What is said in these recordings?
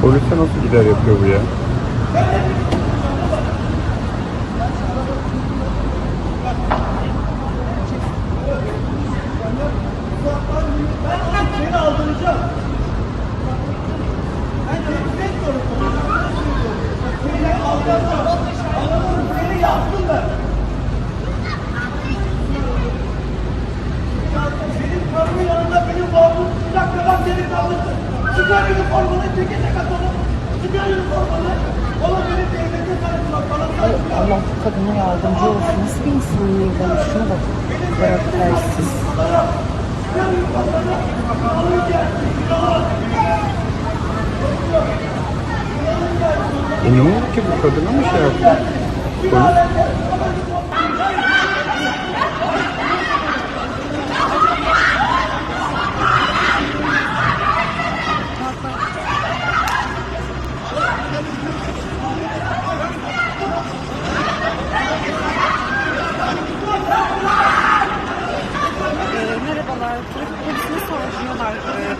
Polise nasıl gider yapıyor bu ya? Seni aldıracağım. Çıkar üniformanı, cekete katalım. Çıkar üniformanı. Oğlum beni devlete. Bana. Allah bu kadına yardımcı olsun. Nasıl bir insan Mevlam? Şuna bak. Karaktersiz. E ne oldu ki bu kadına mı şey yaptı? Polis.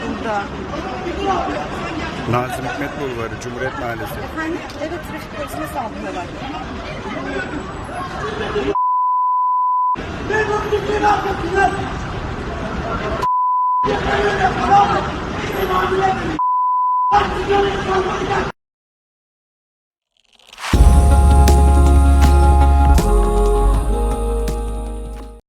Burada. Nazım Hikmet Bulvarı, Cumhuriyet Mahallesi. Efendim? Evet trafik polisine saldırıyorlar. Ben onu seni affetsinler. Yeter öyle,